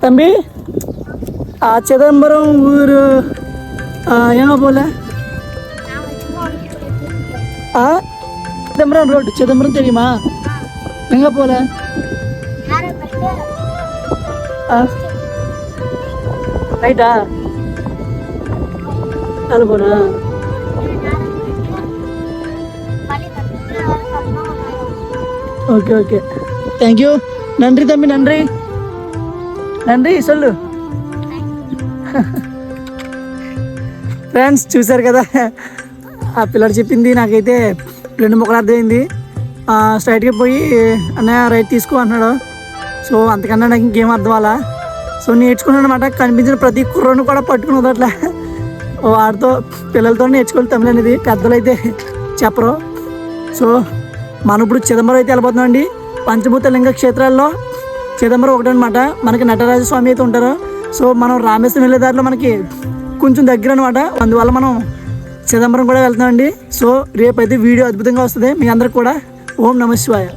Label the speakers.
Speaker 1: தம்பி? ஆ, சிதம்பரம் ஊர். எங்கே போல? ஆ சிதம்பரம் ரோடு சிதம்பரம் தெரியுமா? எங்கே போல? ஆ. ரைட்டா அது போனா? ஓகே ஓகே தேங்க்யூ நன்றி தம்பி நன்றி. నండి సొల్లు. ఫ్రెండ్స్ చూశారు కదా? ఆ పిల్లడు చెప్పింది నాకైతే రెండు మొక్కలు అర్థమైంది. స్ట్రైట్గా పోయి అన్నయ్య రైట్ తీసుకో అన్నాడు సో అంతకన్నా నాకు ఇంకేం అర్థం అలా సో నేర్చుకున్నాను అనమాట కనిపించిన ప్రతి కుర్రను కూడా పట్టుకుని అట్లా వాడితో పిల్లలతో నేర్చుకోవాలి తమిళ అనేది. పెద్దలు అయితే చెప్పరు. సో మనం ఇప్పుడు చిదంబరం అయితే వెళ్ళిపోతున్నాం అండి. పంచభూత లింగ క్షేత్రాల్లో చిదంబరం ఒకటి అనమాట మనకి నటరాజ స్వామి అయితే ఉంటారు. సో మనం రామేశ్వరం వెళ్ళే దారిలో మనకి కొంచెం దగ్గర అనమాట అందువల్ల మనం చిదంబరం కూడా వెళ్తామండి సో రేపు అయితే వీడియో అద్భుతంగా వస్తుంది. మీ అందరికి కూడా ఓం నమ శివాయ.